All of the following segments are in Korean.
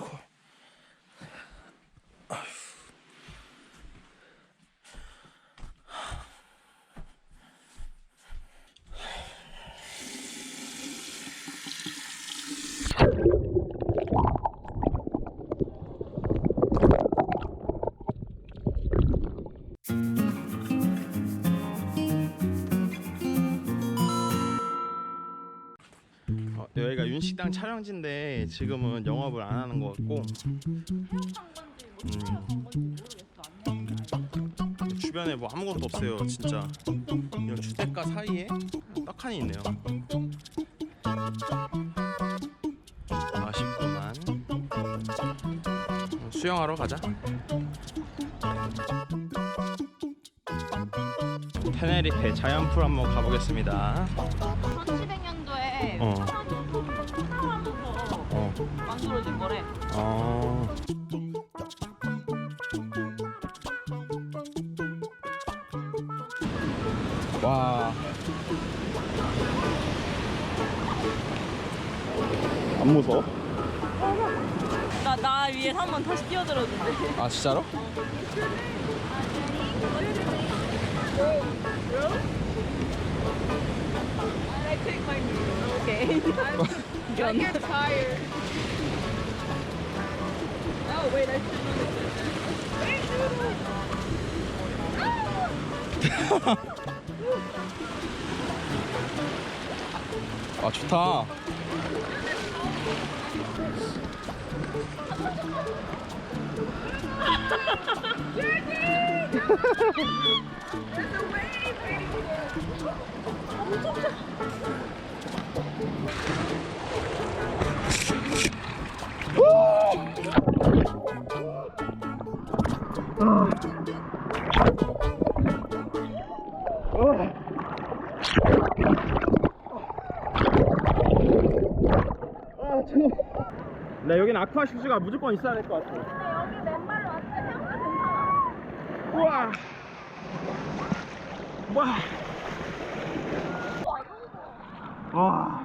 아 윤식당 촬영지인데 지금은 영업을 안 하는 것 같고. 음. 주변에 뭐 아무것도 없어요 진짜. 이런 주택가 사이에 떡하니 있네요. 아쉽구만. 어, 수영하러 가자. 테네리페 자연풀 한번 가보겠습니다. 1700년도에 어. 어. 만들어진 거래. 어. 와. 안 무서워? 나, 나 위에 한 번 다시 뛰어들었는데. 아 진짜로? I take my knee. Okay. I get tired. Oh, wait, I should do this. Wait, Noodle. 아 좋다. 나 여긴 아쿠아 슈즈가 무조건 있어야 될 것 같아. 여기 맨발로 왔을 때 생각보다 괜찮아. 우와. 와. 와.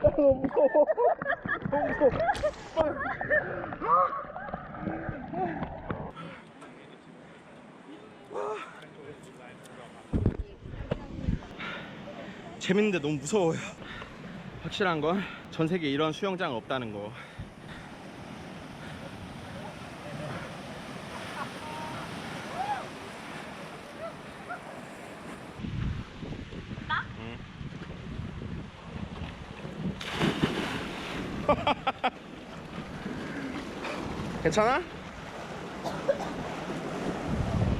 너무 무서워. 너무 무서워. 재밌는데 너무 무서워요. 확실한 건 전 세계 이런 수영장 없다는 거. 응. 괜찮아?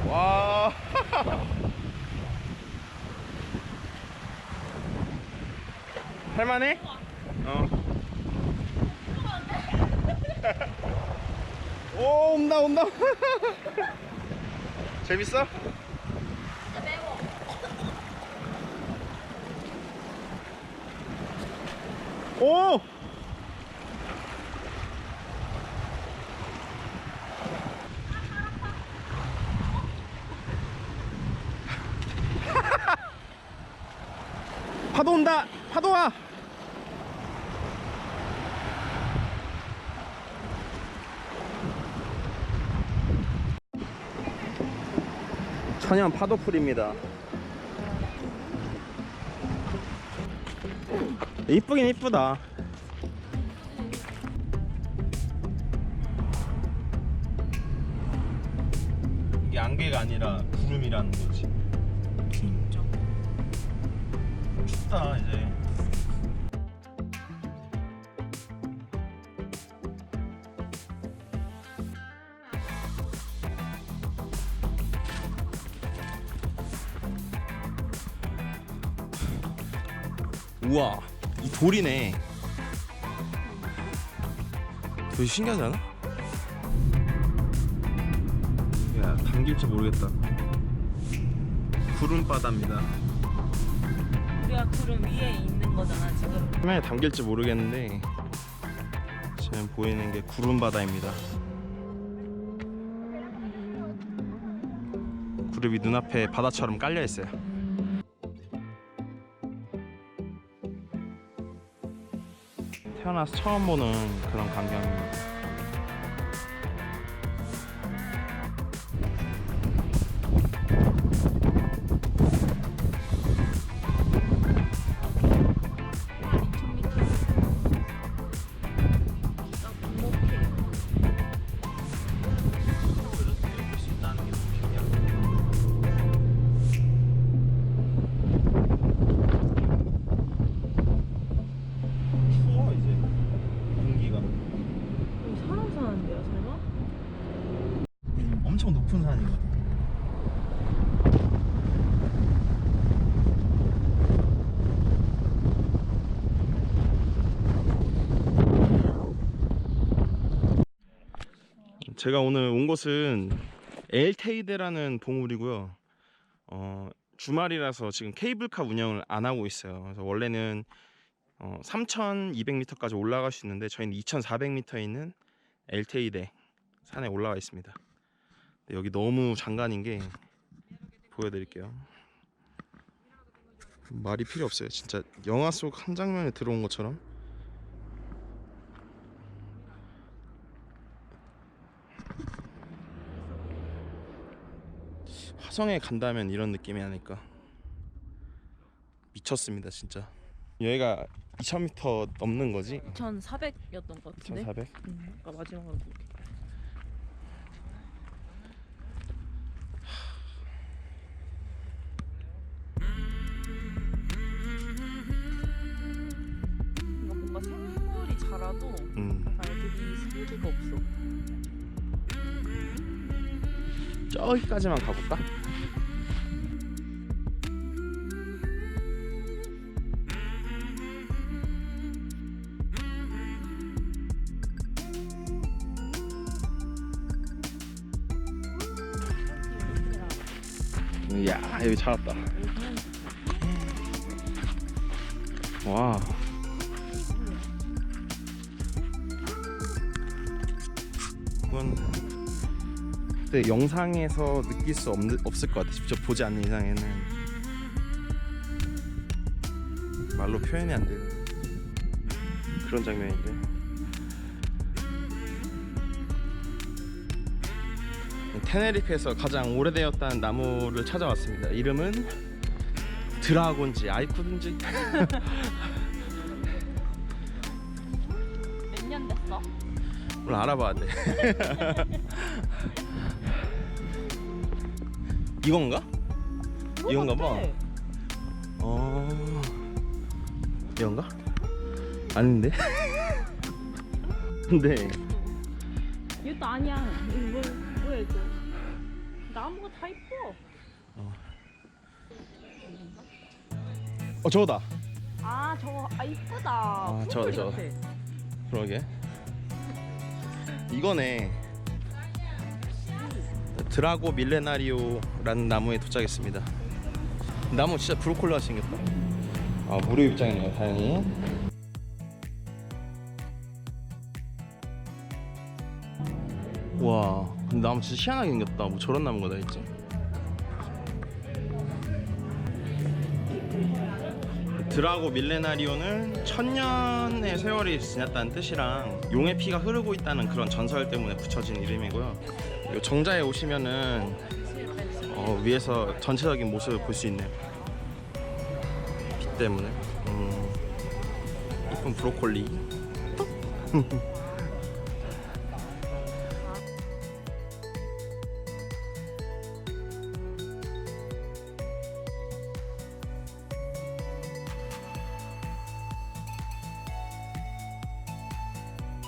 와. 할만해? 어. 오 온다 온다. 재밌어? 오. 파도 온다. 파도 와. 천연 파도풀입니다. 이쁘긴 이쁘다. 이게 안개가 아니라 구름이라는 거지. 진짜. 춥다 이제. 우와 이 돌이네 되게 신기하지 않아? 야 담길지 모르겠다 구름 바다입니다 우리가 구름 위에 있는 거잖아, 지금. 화면에 담길지 모르겠는데 지금 보이는 게 구름 바다입니다 무릎이 눈앞에 바다처럼 깔려 있어요. 태어나서 처음 보는 그런 광경입니다. 제가 오늘 온 곳은 엘테이데라는 봉우리고요. 어, 주말이라서 지금 케이블카 운영을 안 하고 있어요. 그래서 원래는 어, 3,200m까지 올라갈 수 있는데 저희는 2,400m에 있는 엘테이데 산에 올라와 있습니다. 여기 너무 장관인 게 보여드릴게요. 말이 필요 없어요. 진짜 영화 속 한 장면에 들어온 것처럼. 화성에 간다면 이런 느낌이 아닐까. 미쳤습니다, 진짜. 여기가 2,000m 넘는 거지? 2,400이었던 것 같은데? 1,400? 음, 아까 마지막으로 볼게. 뭔가 생물이 자라도 음. 알들이 생기가 없어. 저기까지만 가볼까? 이야 여기 찾았다 와 이건 근데 영상에서 느낄 수 없, 없을 것 같아. 직접 보지 않는 이상에는. 말로 표현이 안 되는 그런 장면인데. 테네리페에서 가장 오래되었다는 나무를 찾아왔습니다. 이름은 드라곤지. 아이쿠든지? 몇 년 됐어? 오늘 알아봐야 돼 이건가? 이건가 봐. 어 이건가? 아닌데? 근데 이것도 아니야. 이거 뭐, 뭐야 이거? 나무가 다 이뻐. 어 저거다 아 저거 아 이쁘다. 아, 저거, 저거. 그러게 이거네 드라고 밀레나리오라는 나무에 도착했습니다. 나무 진짜 브로콜리가 생겼다. 아 무료 입장이네요 다행히. 와 근데 나무 진짜 희한하게 생겼다. 뭐 저런 나무가 다 있지 드라고 밀레나리오는 천년의 세월이 지났다는 뜻이랑 용의 피가 흐르고 있다는 그런 전설 때문에 붙여진 이름이고요. 그리고 정자에 오시면은 어, 위에서 전체적인 모습을 볼 수 있네요. 빛 때문에. 음, 이쁜 브로콜리.